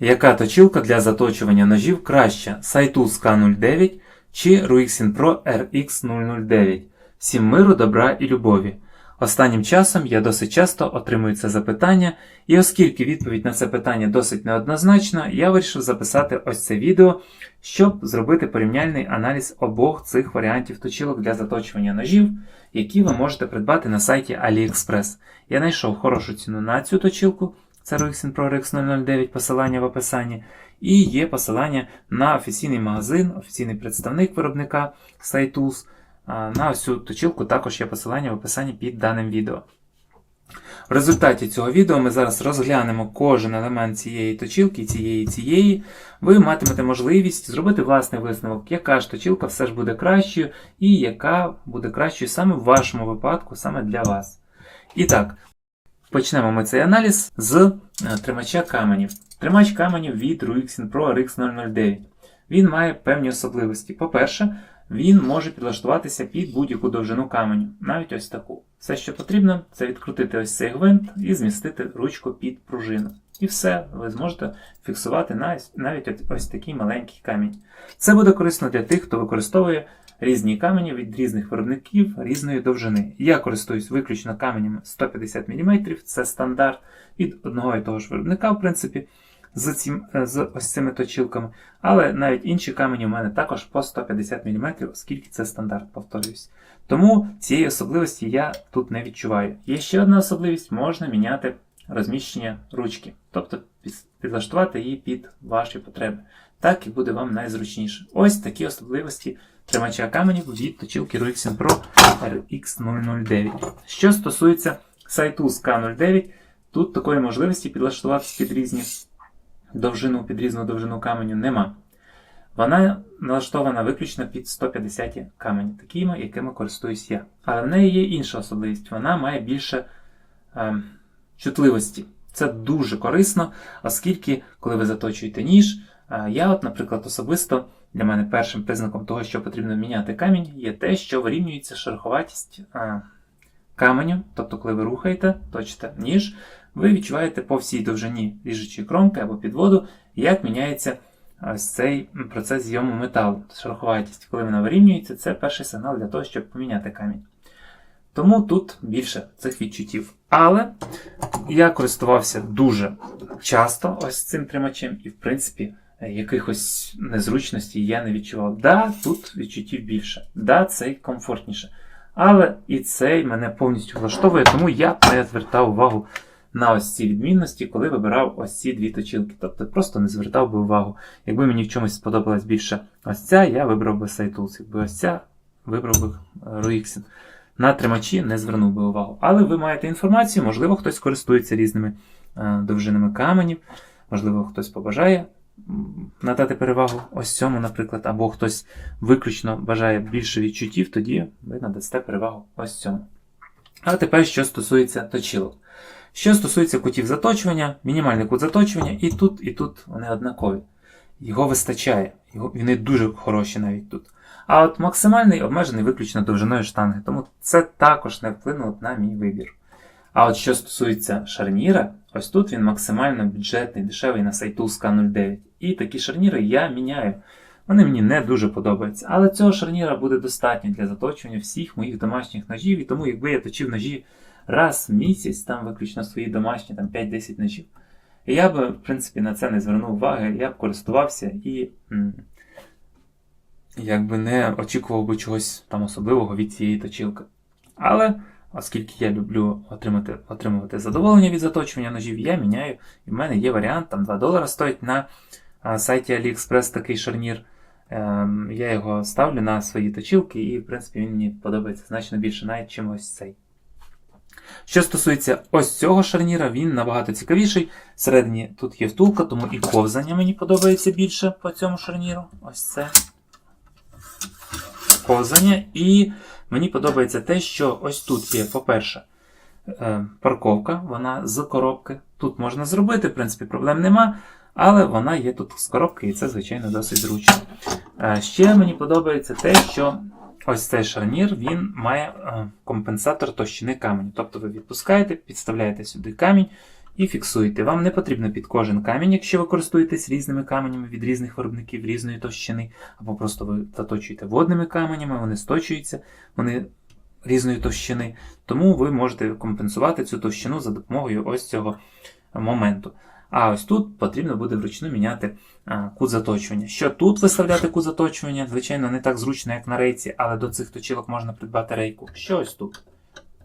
Яка точилка для заточування ножів краща? Saitus K09 чи Ruixin Pro RX009? Всім миру, добра і любові. Останнім часом я досить часто отримую це запитання, і оскільки відповідь на це питання досить неоднозначна, я вирішив записати ось це відео, щоб зробити порівняльний аналіз обох цих варіантів точилок для заточування ножів, які ви можете придбати на сайті AliExpress. Я знайшов хорошу ціну на цю точилку, це Ruixin Pro RX009, посилання в описанні, і є посилання на офіційний магазин, офіційний представник виробника Saitus. На цю точилку також є посилання в описанні під даним відео. В результаті цього відео ми зараз розглянемо кожен елемент цієї точилки, цієї цієї. Ви матимете можливість зробити власний висновок, яка ж точилка все ж буде кращою, і яка буде кращою саме в вашому випадку, саме для вас. І так, почнемо ми цей аналіз з е, тримача каменів. Тримач каменів від Ruixin Pro RX009. Він має певні особливості. По-перше, він може підлаштуватися під будь-яку довжину каменю, навіть ось таку. Все, що потрібно, це відкрутити ось цей гвинт і змістити ручку під пружину. І все, ви зможете фіксувати навіть- ось такий маленький камінь. Це буде корисно для тих, хто використовує різні камені від різних виробників різної довжини. Я користуюсь виключно каменями 150 мм, це стандарт від одного і того ж виробника, в принципі з, цим, е, з ось цими точилками. Але навіть інші камені у мене також по 150 мм, оскільки це стандарт, повторююсь. Тому цієї особливості я тут не відчуваю. Є ще одна особливість: можна міняти розміщення ручки, тобто підлаштувати її під ваші потреби. Так і буде вам найзручніше. Ось такі особливості тримача каменів від точилки Ruixin Pro RX009. Що стосується Saitus K09, тут такої можливості підлаштуватися під різні довжину, під різну довжину каменю нема. Вона налаштована виключно під 150 камені, такими, якими користуюсь я. Але в неї є інша особливість. Вона має більше е, чутливості. Це дуже корисно, оскільки, коли ви заточуєте ніж, я, от, наприклад, особисто для мене першим признаком того, що потрібно міняти камінь, є те, що вирівнюється шероховатість е, каменю. Тобто, коли ви рухаєте, точите ніж, ви відчуваєте по всій довжині ріжучої кромки або підводу, як міняється ось цей процес зйому металу, шероховатість. Коли вона вирівнюється, це перший сигнал для того, щоб поміняти камінь. Тому тут більше цих відчуттів. Але я користувався дуже часто ось цим тримачем, і, в принципі, е, якихось незручностей я не відчував. Да, тут відчуттів більше, да, цей комфортніше. Але і цей мене повністю влаштовує, тому я не звертав увагу на ось ці відмінності, коли вибирав ось ці дві точилки. Тобто просто не звертав би увагу. Якби мені в чомусь сподобалась більше ось ця, я вибрав би Saitus. Якби ось ця, вибрав би е, Ruixin. На тримачі не звернув би увагу. Але ви маєте інформацію, можливо, хтось користується різними е, довжинами каменів, можливо, хтось побажає надати перевагу ось цьому, наприклад, або хтось виключно бажає більше відчуттів, тоді ви надасте перевагу ось цьому. А тепер, що стосується точилок. Що стосується кутів заточування, мінімальний кут заточування, і тут, і тут вони однакові. Його вистачає, його, вони дуже хороші навіть тут. А от максимальний обмежений виключно довжиною штанги, тому це також не вплинуло на мій вибір. А от що стосується шарніра, ось тут він максимально бюджетний, дешевий на сайту K09. І такі шарніри я міняю. Вони мені не дуже подобаються. Але цього шарніра буде достатньо для заточування всіх моїх домашніх ножів, і тому якби я точив ножі раз в місяць, там виключно свої домашні, там 5-10 ножів. Я би, в принципі, на це не звернув уваги, я б користувався і якби не очікував би чогось там особливого від цієї точилки. Але, оскільки я люблю отримати, отримувати задоволення від заточування ножів, я міняю, і в мене є варіант, там 2 долара стоїть на сайті AliExpress такий шарнір. Ем, я його ставлю на свої точилки, і, в принципі, він мені подобається значно більше, навіть чим ось цей. Що стосується ось цього шарніра, він набагато цікавіший. Всередині тут є втулка, тому і ковзання мені подобається більше по цьому шарніру. Ось це ковзання. І мені подобається те, що ось тут є, по-перше, е, парковка, вона з коробки. Тут можна зробити, в принципі, проблем нема. Але вона є тут з коробки, і це, звичайно, досить зручно. Е, Ще мені подобається те, що ось цей шарнір він має е, компенсатор товщини каменю. Тобто ви відпускаєте, підставляєте сюди камінь, і фіксуєте. Вам не потрібно під кожен камінь, якщо ви користуєтесь різними каменями від різних виробників різної товщини, або просто ви заточуєте водними каменями, вони сточуються, вони різної товщини. Тому ви можете компенсувати цю товщину за допомогою ось цього моменту. А ось тут потрібно буде вручну міняти кут заточування. Що тут виставляти кут заточування, звичайно, не так зручно, як на рейці, але до цих точілок можна придбати рейку. Що ось тут?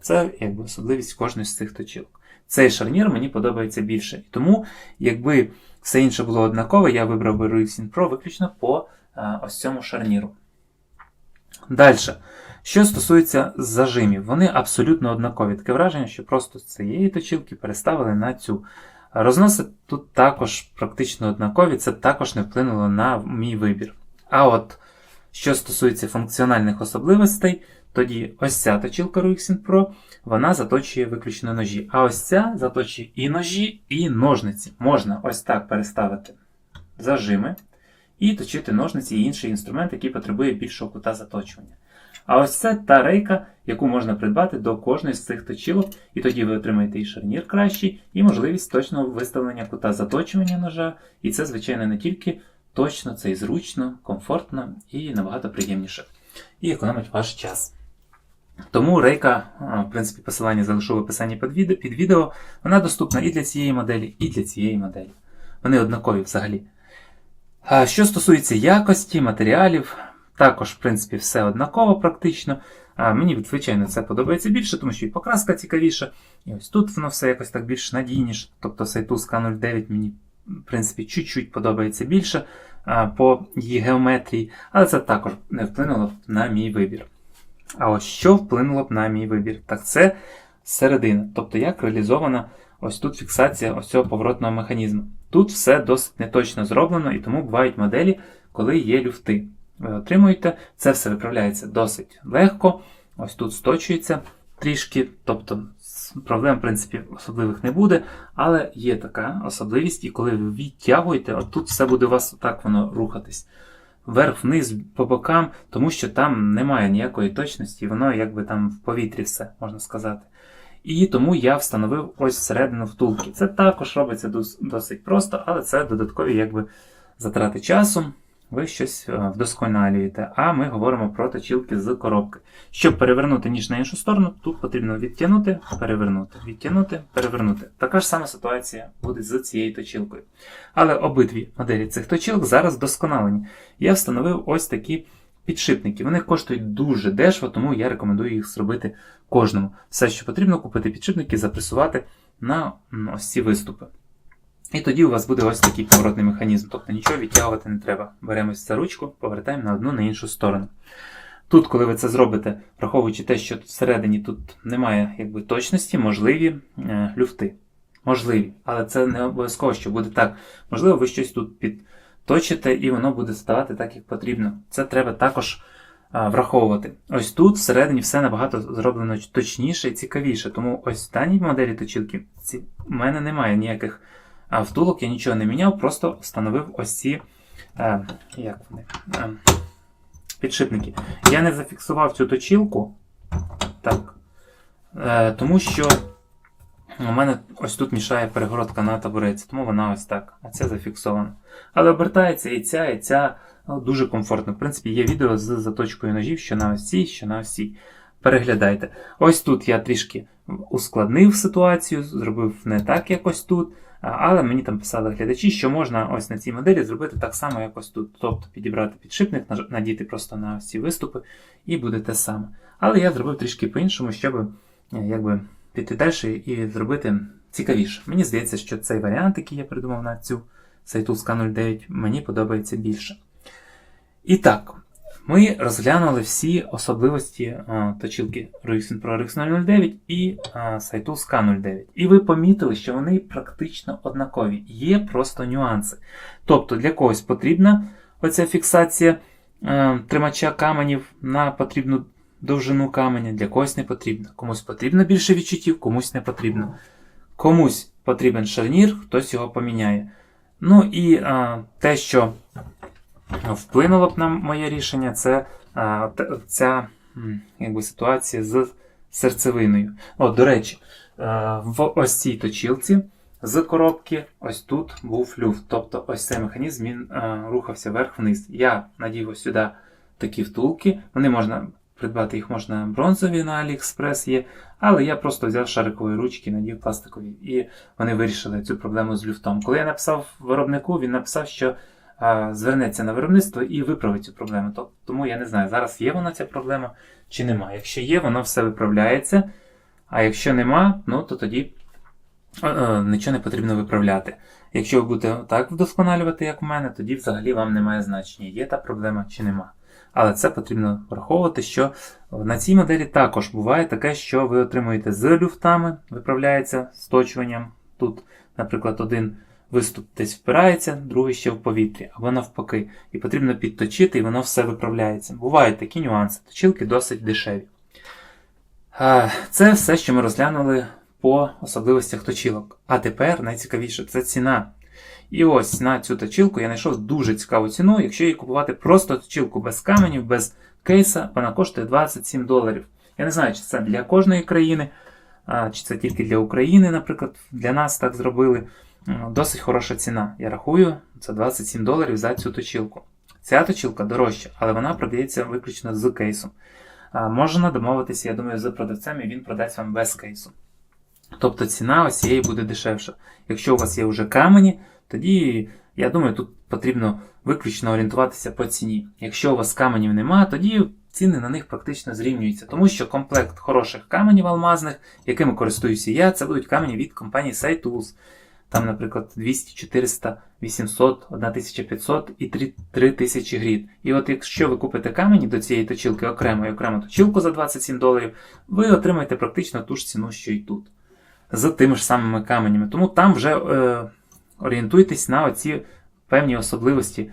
Це якби особливість кожної з цих точілок. Цей шарнір мені подобається більше. І тому, якби все інше було однакове, я вибрав би Ruixin Pro виключно по а, ось цьому шарніру. Далі. Що стосується зажимів, вони абсолютно однакові. Таке враження, що просто з цієї точілки переставили на цю. Розноси тут також практично однакові, це також не вплинуло на мій вибір. А от що стосується функціональних особливостей, тоді ось ця точілка Ruixin Pro, вона заточує виключно ножі. А ось ця заточує і ножі, і ножниці. Можна ось так переставити зажими і точити ножниці і інший інструмент, який потребує більшого кута заточування. А ось це та рейка, яку можна придбати до кожної з цих точілок, і тоді ви отримаєте і шарнір кращий, і можливість точного виставлення кута заточування ножа. І це, звичайно, не тільки точно, це і зручно, комфортно і набагато приємніше. І економить ваш час. Тому рейка, в принципі, посилання залишу в описанні під відео, вона доступна і для цієї моделі, і для цієї моделі. Вони однакові взагалі. Що стосується якості, матеріалів, також, в принципі, все однаково практично. Мені, звичайно, це подобається більше, тому що і покраска цікавіша. І ось тут воно все якось так більш надійніше. Тобто Сайтус К09 мені, в принципі, чуть-чуть подобається більше по її геометрії, але це також не вплинуло на мій вибір. А ось що вплинуло б на мій вибір? Так це середина. Тобто, як реалізована ось тут фіксація ось цього поворотного механізму. Тут все досить неточно зроблено, і тому бувають моделі, коли є люфти ви отримуєте. Це все виправляється досить легко. Ось тут сточується трішки, тобто проблем, в принципі, особливих не буде. Але є така особливість, і коли ви відтягуєте, от тут все буде у вас так воно рухатись. Вверх, вниз, по бокам, тому що там немає ніякої точності, воно якби там в повітрі все, можна сказати. І тому я встановив ось всередину втулки. Це також робиться досить просто, але це додаткові якби, затрати часу ви щось е, вдосконалюєте, а ми говоримо про точілки з коробки. Щоб перевернути ніж на іншу сторону, тут потрібно відтягнути, перевернути, відтягнути, перевернути. Така ж сама ситуація буде з цією точілкою. Але обидві моделі цих точілок зараз вдосконалені. Я встановив ось такі підшипники. Вони коштують дуже дешево, тому я рекомендую їх зробити кожному. Все, що потрібно, купити підшипники, запресувати на ось ці виступи. І тоді у вас буде ось такий поворотний механізм, тобто нічого відтягувати не треба. Беремось за ручку, повертаємо на одну на іншу сторону. Тут, коли ви це зробите, враховуючи те, що всередині тут немає якби, точності, можливі е, люфти. Можливі, але це не обов'язково, що буде так. Можливо, ви щось тут підточите і воно буде ставати так, як потрібно. Це треба також а, враховувати. Ось тут всередині все набагато зроблено точніше і цікавіше. Тому ось в даній моделі точилки ці, у мене немає ніяких втулок я нічого не міняв, просто встановив ось ці е, як вони, е, підшипники. Я не зафіксував цю точілку, так, е, тому що у мене ось тут мішає перегородка на табуреці, тому вона ось так. А це зафіксовано. Але обертається і ця, і ця ну, дуже комфортно. В принципі, є відео з заточкою ножів, що на ось цій, що на ось цій. Переглядайте. Ось тут я трішки ускладнив ситуацію, зробив не так, як ось тут. Але мені там писали глядачі, що можна ось на цій моделі зробити так само, як ось тут. Тобто підібрати підшипник, надіти просто на ці виступи, і буде те саме. Але я зробив трішки по-іншому, щоб е, якби, піти далі і зробити цікавіше. Мені здається, що цей варіант, який я придумав на цю сайту K09, мені подобається більше. І так, ми розглянули всі особливості а, точилки Ruixin Pro RX 009 і а, сайту SK09. І ви помітили, що вони практично однакові. Є просто нюанси. Тобто для когось потрібна оця фіксація а, тримача каменів на потрібну довжину каменя, для когось не потрібно. Комусь потрібно більше відчуттів, комусь не потрібно. Комусь потрібен шарнір, хтось його поміняє. Ну і а, те, що вплинуло б на моє рішення, це ця якби, ситуація з серцевиною. О, До речі, в ось цій точілці з коробки ось тут був люфт. Тобто ось цей механізм він е, рухався вверх-вниз. Я надів ось сюди такі втулки. Вони можна придбати їх можна бронзові на AliExpress є, але я просто взяв шарикові ручки, надів пластикові, і вони вирішили цю проблему з люфтом. Коли я написав виробнику, він написав, що е, звернеться на виробництво і виправить цю проблему. Тому я не знаю, зараз є вона ця проблема чи нема. Якщо є, воно все виправляється. А якщо нема, ну то тоді е, е, нічого не потрібно виправляти. Якщо ви будете так вдосконалювати, як у мене, тоді взагалі вам немає значення, є та проблема чи нема. Але це потрібно враховувати, що на цій моделі також буває таке, що ви отримуєте з люфтами, виправляється сточуванням. Тут, наприклад, один виступ десь впирається, другий ще в повітрі, або навпаки. І потрібно підточити, і воно все виправляється. Бувають такі нюанси. Точилки досить дешеві. Це все, що ми розглянули по особливостях точилок. А тепер найцікавіше це ціна. І ось на цю точилку я знайшов дуже цікаву ціну. Якщо її купувати просто точилку без каменів, без кейса, вона коштує 27 доларів. Я не знаю, чи це для кожної країни, чи це тільки для України, наприклад, для нас так зробили. Досить хороша ціна. Я рахую, це 27 доларів за цю точилку. Ця точилка дорожча, але вона продається виключно з кейсом. Можна домовитися, я думаю, з продавцем, і він продасть вам без кейсу. Тобто ціна ось цієї буде дешевша. Якщо у вас є вже камені, тоді, я думаю, тут потрібно виключно орієнтуватися по ціні. Якщо у вас каменів немає, тоді ціни на них практично зрівнюються, тому що комплект хороших каменів алмазних, якими користуюся я, це будуть камені від компанії SciTools. Там, наприклад, 200, 400, 800, 1500 і 3000 грід. І от якщо ви купите камені до цієї точилки окремо і окремо точилку за 27 доларів, ви отримаєте практично ту ж ціну, що і тут. З тими ж самими каменями. Тому там вже е, орієнтуйтесь на оці певні особливості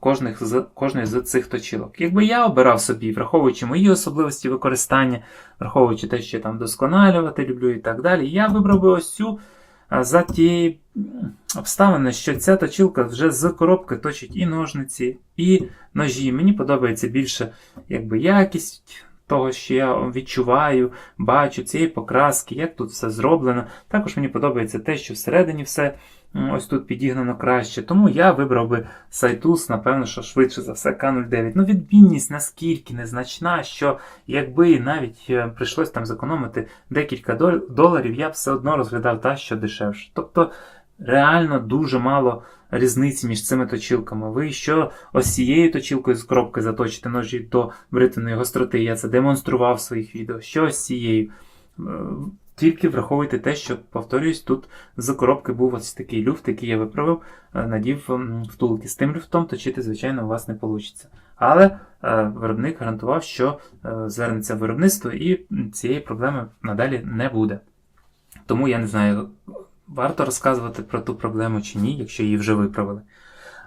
кожних з, кожної з цих точилок. Якби я обирав собі, враховуючи мої особливості використання, враховуючи те, що я там досконалювати люблю і так далі, я вибрав би ось цю за тієї обставини, що ця точилка вже з коробки точить і ножниці, і ножі. Мені подобається більше якби, якість того, що я відчуваю, бачу цієї покраски, як тут все зроблено. Також мені подобається те, що всередині все ось тут підігнано краще. Тому я вибрав би Сайтус, напевно, що швидше за все К09. Ну, відмінність наскільки незначна, що якби навіть е, прийшлось там зекономити декілька доларів, я б все одно розглядав та, що дешевше. Тобто реально дуже мало різниці між цими точилками. Ви що ось цією точилкою з коробки заточите ножі до бритвеної гостроти, я це демонстрував в своїх відео. Що ось цією. Тільки враховуйте те, що, повторюсь, тут з коробки був ось такий люфт, який я виправив, е, надів втулки. З тим люфтом точити, звичайно, у вас не вийде. Але е, виробник гарантував, що е, звернеться в виробництво і цієї проблеми надалі не буде. Тому я не знаю, варто розказувати про ту проблему чи ні, якщо її вже виправили.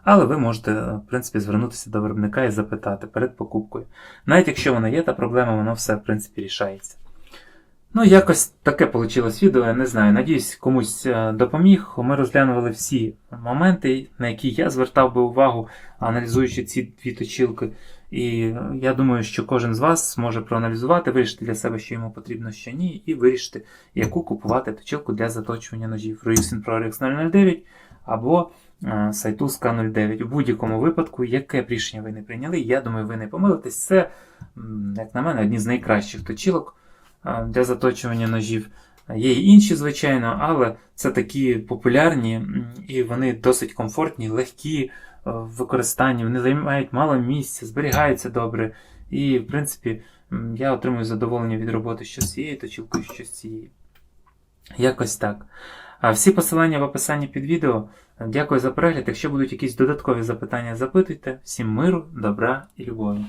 Але ви можете, в принципі, звернутися до виробника і запитати перед покупкою. Навіть якщо вона є, та проблема, воно все, в принципі, рішається. Ну, якось таке вийшло відео, я не знаю. Надіюсь, комусь е, допоміг. Ми розглянули всі моменти, на які я звертав би увагу, аналізуючи ці дві точилки. І е, я думаю, що кожен з вас зможе проаналізувати, вирішити для себе, що йому потрібно, що ні, і вирішити, яку купувати точилку для заточування ножів. Ruixin ProRx 009 або е, Saitus K09. У будь-якому випадку, яке б рішення ви не прийняли, я думаю, ви не помилитесь. Це, як на мене, одні з найкращих точилок а, для заточування ножів. Є й інші, звичайно, але це такі популярні і вони досить комфортні, легкі е, в використанні, вони займають мало місця, зберігаються добре. І, в принципі, я отримую задоволення від роботи що з цією точилкою, що з цією. Якось так. А всі посилання в описанні під відео. Дякую за перегляд. Якщо будуть якісь додаткові запитання, запитуйте. Всім миру, добра і любові.